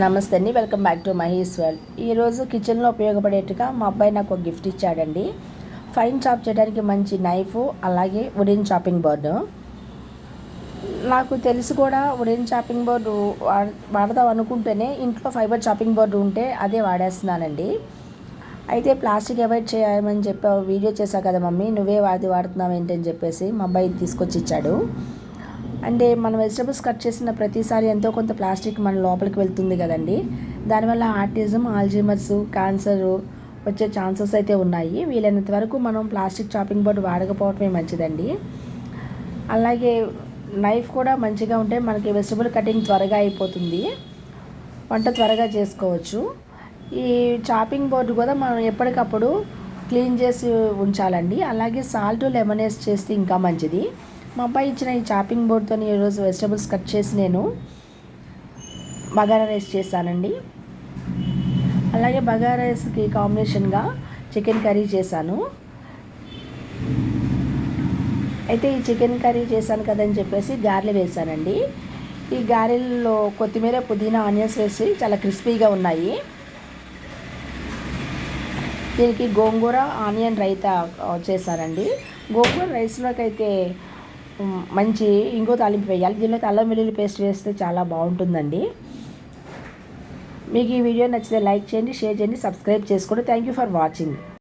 నమస్తే అండి. Welcome back to Mahesh world ఈరోజు కిచెన్లో ఉపయోగపడేట్టుగా మా అబ్బాయి నాకు ఒక గిఫ్ట్ ఇచ్చాడండి. ఫైన్ చాప్ చేయడానికి మంచి నైఫ్ అలాగే వుడెన్ చాపింగ్ బోర్డు నాకు తెలిసి కూడా వుడెన్ చాపింగ్ బోర్డు వాడ- వాడదాం అనుకుంటేనే ఇంట్లో ఫైబర్ చాపింగ్ బోర్డు ఉంటే అదే వాడేస్తున్నానండి. అయితే ప్లాస్టిక్ అవాయిడ్ చేయమని చెప్పి వీడియో చేశావు కదా మమ్మీ నువ్వే వాడి వాడుతున్నావు ఏంటని చెప్పేసి మా అబ్బాయి తీసుకొచ్చి ఇచ్చాడు. అంటే మనం వెజిటబుల్స్ కట్ చేసిన ప్రతిసారి ఎంతో కొంత ప్లాస్టిక్ మన లోపలికి వెళ్తుంది కదండి. దానివల్ల ఆర్టిజం ఆల్జీమర్స్ క్యాన్సర్ వచ్చే ఛాన్సెస్ అయితే ఉన్నాయి. వీలైనంత వరకు మనం ప్లాస్టిక్ చాపింగ్ బోర్డు వాడకపోవటమే మంచిదండి. అలాగే నైఫ్ కూడా మంచిగా ఉంటే మనకి వెజిటబుల్ కటింగ్ త్వరగా అయిపోతుంది. వంట త్వరగా చేసుకోవచ్చు. ఈ చాపింగ్ బోర్డు కూడా మనం ఎప్పటికప్పుడు క్లీన్ చేసి ఉంచాలండి. అలాగే సాల్ట్ లెమనేస్ చేస్తే ఇంకా మంచిది. మా అబ్బాయి ఇచ్చిన ఈ చాపింగ్ బోర్డ్తో ఈరోజు వెజిటబుల్స్ కట్ చేసి నేను బగారా రైస్ చేశానండి. అలాగే బగారా రైస్కి కాంబినేషన్గా చికెన్ కర్రీ చేశాను. అయితే ఈ చికెన్ కర్రీ చేశాను కదని చెప్పేసి గారెలు వేశానండి. ఈ గారెల్లో కొత్తిమీర పుదీనా ఆనియన్స్ వేసి చాలా క్రిస్పీగా ఉన్నాయి. దీనికి గోంగూర ఆనియన్ రైతా చేశానండి గోంగూర రైస్లోకి అయితే మంచి ఇంకో తాలింపు వేయాలి. దీనిలో అల్లం వెల్లుల్లి పేస్ట్ వేస్తే చాలా బాగుంటుందండి. మీకు ఈ వీడియో నచ్చితే లైక్ చేయండి షేర్ చేయండి సబ్స్క్రైబ్ చేసుకోండి. Thank you for watching